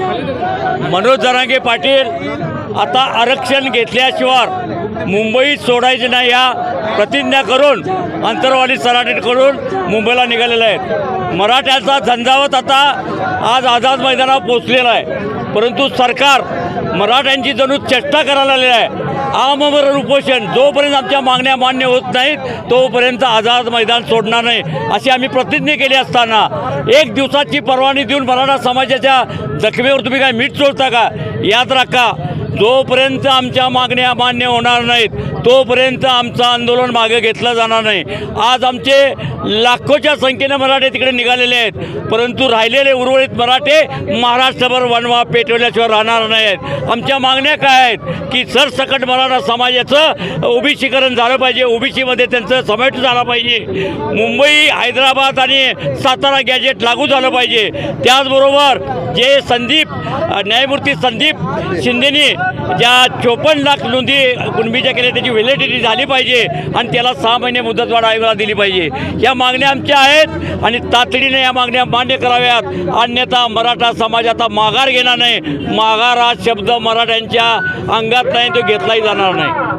मनोज जरांगे पाटील आता आरक्षण घेतल्याशिवाय मुंबईत सोडायचे नाही या प्रतिज्ञा करून अंतरवाली सराटीकडून मुंबईला निघालेला आहे मराठ्याचा झंझावत आता आज आझाद मैदानावर पोचलेला आहे. परंतु सरकार मराठ्यांची जणू चेष्टा करायला आलेला आहे. आमरण उपोषण. जोपर्यंत आमच्या मागण्या मान्य होत नाहीत तोपर्यंत आझाद मैदान सोडणार नाही. अशी आम्ही प्रतिज्ञा केली असताना एक दिवसाची परवानगी देऊन मराठा समाजाच्या जखमेवर तुम्ही काय मीठ चोळता का? याद राखा जोपर्यंत आमच्या मागण्या मान्य होणार नाहीत तोपर्यंत आमचं आंदोलन मागे घेतलं जाणार नाही. आज आमचे लाखोच्या संख्येनं मराठे तिकडे निघालेले आहेत. परंतु राहिलेले उर्वरित मराठे महाराष्ट्रभर वनवा पेटवल्याशिवाय राहणार नाहीत. आमच्या मागण्या काय आहेत? की सरसकट मराठा समाजाचं ओबीसीकरण झालं पाहिजे. ओबीसीमध्ये त्यांचं समावेश झाला पाहिजे. मुंबई हैदराबाद आणि सातारा गॅजेट लागू झालं पाहिजे. त्याचबरोबर जे संदीप न्यायमूर्ती संदीप शिंदेनी ज्या चोपन्न लाख नोंदी कुणबीच्या केल्या त्याची व्हॅलिडिटी झाली पाहिजे आणि त्याला सहा महिने मुदतवाढ आयोगाला दिली पाहिजे. या मागण्या आमच्या आहेत आणि तातडीने या मागण्या मान्य कराव्यात. अन्यथा मराठा समाज आता माघार घेणार नाही. माघार हा शब्द मराठ्यांच्या अंगात नाही तो घेतलाही जाणार नाही.